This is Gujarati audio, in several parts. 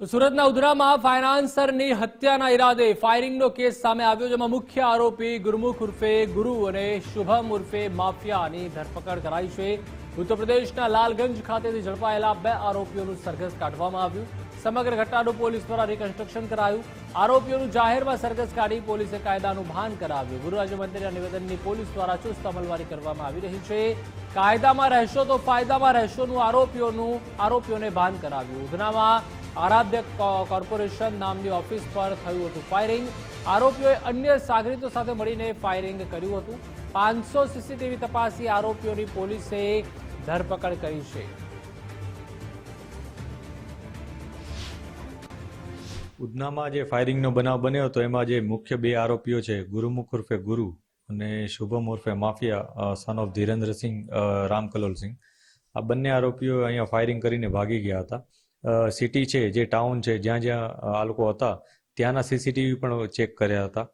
તો સુરતના ઉધરામાં ફાઇનાન્સરની હત્યાના ઈરાદે ફાયરિંગનો કેસ સામે આવ્યો, જેમાં મુખ્ય આરોપી ગુરમુખ ઉર્ફે ગુરુ અને શુભમ ઉર્ફે માફિયાની ધરપકડ કરાઈ છે. ઉત્તર પ્રદેશના લાલગંજ ખાતેથી ઝડપાયેલા બે આરોપીઓનું સરઘસ કાઢવામાં આવ્યું. સમગ્ર ઘટનાનું પોલીસ દ્વારા રિકન્સ્ટ્રક્શન કરાયું. આરોપીઓનું જાહેરમાં સરઘસ કાઢી પોલીસે કાયદાનું ભાન કરાવ્યું. ગૃહ રાજ્યમંત્રીના નિવેદનની પોલીસ દ્વારા ચુસ્ત અમલવારી કરવામાં આવી રહી છે. કાયદામાં રહેશો તો ફાયદામાં રહેશોનું આરોપીઓનું આરોપીઓને ભાન કરાવ્યું. ઉધનામાં આરાધ્ય કોર્પોરેશન નામની ઓફિસ પર થયું હતું ફાયરિંગ. આરોપીઓએ અન્ય સાગરીતો સાથે મળીને ફાયરિંગ કર્યું હતું. પાંચસો સીસીટીવી તપાસી આરોપીઓની પોલીસે ધરપકડ કરી છે. ઉધનામાં જે ફાયરિંગનો બનાવ બન્યો હતો, એમાં જે મુખ્ય બે આરોપીઓ છે, ગુરુમુખ ઉર્ફે ગુરુ અને શુભમ ઉર્ફે માફિયા સન ઓફ ધીરેન્દ્રસિંહ રામકલોલસિંહ આ બંને આરોપીઓ અહીંયા ફાયરિંગ કરીને ભાગી ગયા હતા. સિટી છે, જે ટાઉન છે, જ્યાં જ્યાં આ લોકો હતા, ત્યાંના સીસીટીવી પણ ચેક કર્યા હતા.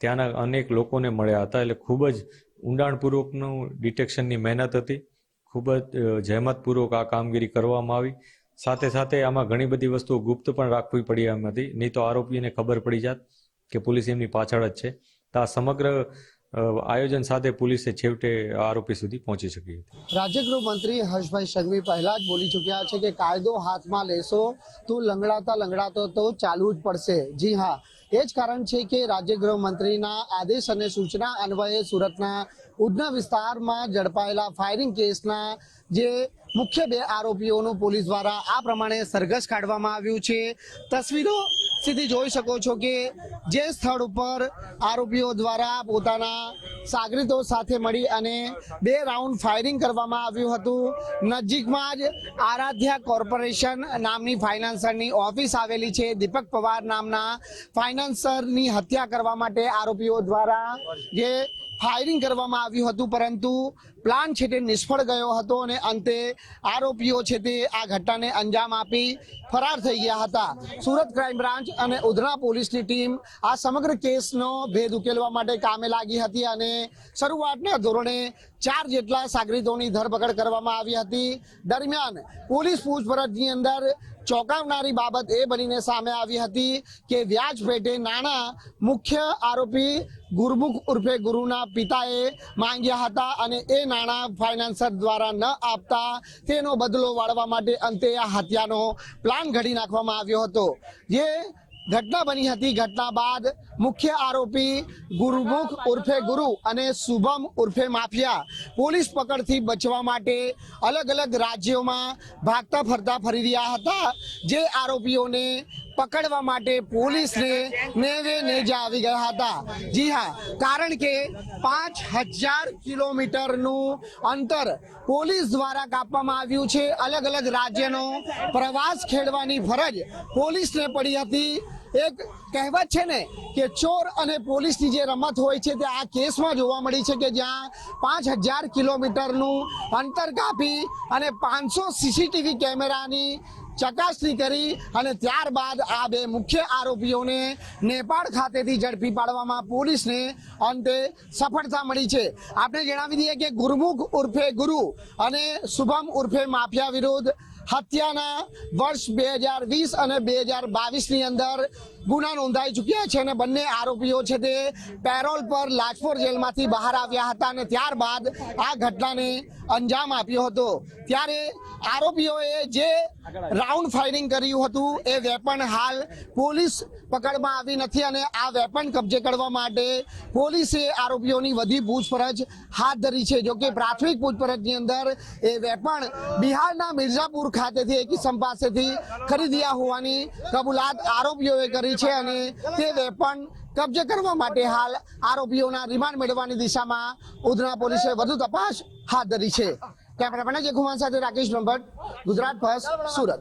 ત્યાંના અનેક લોકોને મળ્યા હતા, એટલે ખૂબ જ ઊંડાણપૂર્વકનું ડિટેક્શનની મહેનત હતી. ખૂબ જ જહેમતપૂર્વક આ કામગીરી કરવામાં આવી. સાથે સાથે આમાં ઘણી બધી વસ્તુઓ ગુપ્ત પણ રાખવી પડી એમ હતી. નહીં તો આરોપીને ખબર પડી જાત કે પોલીસ એમની પાછળ જ છે. તો આ સમગ્ર આયોજન સાથે પોલીસે છેવટે આરોપી સુધી પહોંચી શકી હતી. રાજ્ય ગૃહમંત્રી હર્ષભાઈ સંઘવી પહેલા જ બોલી ચૂક્યા છે કે કાયદો હાથમાં લેશો તો લંગડાતા લંગડાતો તો ચાલવું જ પડશે. જી હા, એ જ કારણ છે કે રાજ્ય ગૃહમંત્રીના આદેશ અને સૂચના અન્વયે સુરતના ઉધના વિસ્તારમાં ઝડપાયેલા ફાયરિંગ કેસના જે મુખ્ય બે આરોપીઓનું પોલીસ દ્વારા આ પ્રમાણે સરઘસ કાઢવામાં આવ્યું છે. તસવીરો સીધી જોઈ શકો છો કે જે સ્થળ ઉપર આરોપીઓ દ્વારા પોતાના સાગરીતો સાથે મળી અને બે રાઉન્ડ ફાયરિંગ કરવામાં આવ્યું હતું. નજીકમાં જ આરાધ્યા કોર્પોરેશન નામની ફાઇનાન્સરની ઓફિસ આવેલી છે. દીપક પવાર નામના ફાઇનાન્સરની હત્યા કરવા માટે આરોપીઓ દ્વારા જે ફાયરિંગ કરવામાં આવ્યું હતું, પરંતુ પ્લાન છે તે નિષ્ફળ ગયો હતો અને અંતે આરોપીઓ છે તે આ ઘટનાને અંજામ આપી ફરાર થઈ ગયા હતા. સુરત ક્રાઇમ બ્રાન્ચ અને ઉધના પોલીસની ટીમ આ સમગ્ર કેસનો ભેદ ઉકેલવા માટે કામે લાગી હતી અને શરૂઆતના ધોરણે ચાર જેટલા સાગરીતોની ધરપકડ કરવામાં આવી હતી. દરમિયાન પોલીસ પૂછપરછની અંદર ચોંકાવનારી બાબત એ બનીને સામે આવી હતી કે વ્યાજ પેટે નાણાં મુખ્ય આરોપી ગુરમુખ ઉર્ફે ગુરુના પિતાએ માંગ્યા હતા અને એ નાણાં ફાઇનાન્સર દ્વારા ન આપતા તેનો બદલો વાળવા માટે અંતે આ હત્યાનો પ્લાન ઘડી નાખવામાં આવ્યો હતો. જે ઘટના બની હતી. ઘટના બાદ મુખ્ય આરોપી ગુરુમુખ ઉર્ફે ગુરુ અને શુભમ ઉર્ફે માફિયા પોલીસ પકડથી બચવા માટે અલગ અલગ રાજ્યોમાં ભાગતા ફરતા ફરી રહ્યા હતા. જે આરોપીઓને પકડવા માટે પોલીસને નેવે નેજા આવી ગયા હતા. જી હા કારણ કે પાંચ હજાર કિલોમીટરનું અંતર પોલીસ દ્વારા કાપવામાં આવ્યું છે. અલગ અલગ રાજ્યનો પ્રવાસ ખેડવાની ફરજ પોલીસને પડી હતી. એક કહેવત છે ને કે ચોર અને પોલીસની જે રમત હોય છે તે આ કેસમાં જોવા મળી છે કે જ્યાં પાંચ હજાર કિલોમીટરનું અંતર કાપી અને પાંચસો સીસીટીવી કેમેરાની ચકાસણી કરી અને ત્યારબાદ આ બે મુખ્ય આરોપીઓને નેપાળ ખાતેથી ઝડપી પાડવામાં પોલીસને અંતે સફળતા મળી છે. આપણે જણાવી દઈએ કે ગુરમુખ ઉર્ફે ગુરુ અને શુભમ ઉર્ફે માફિયા વિરુદ્ધ હત્યાના વર્ષ બે હજાર વીસ અને બે હજાર બાવીસની અંદર ગુના નોંધાઈ ચૂક્યા છે અને બંને આરોપીઓ છે તે પેરોલ પર લાજપોર જેલમાંથી બહાર આવ્યા હતા અને ત્યારબાદ આ ઘટનાને અંજામ આપ્યો હતો. ત્યારે આરોપીઓએ જે રાઉન્ડ ફાયરિંગ કર્યું હતું, એ વેપન હાલ પોલીસ પકડમાં આવી નથી અને આ વેપન કબજે કરવા માટે પોલીસે આરોપીઓની વધી પૂછપરછ હાથ ધરી છે. જોકે પ્રાથમિક પૂછપરછની અંદર એ વેપન બિહારના મિર્ઝાપુર ખાતેથી એક ઇસમ પાસેથી ખરીદ્યા હોવાની કબૂલાત આરોપીઓએ કરી છે અને તે વેપન કબજે કરવા માટે હાલ આરોપીઓના રિમાન્ડ મેળવવાની દિશામાં ઉધના પોલીસે વધુ તપાસ હાથ ધરી છે. કેમેરામેન અજય કુમાર સાથે રાકેશ બ્રહ્મભટ્ટ, ગુજરાત ફર્સ્ટ, સુરત.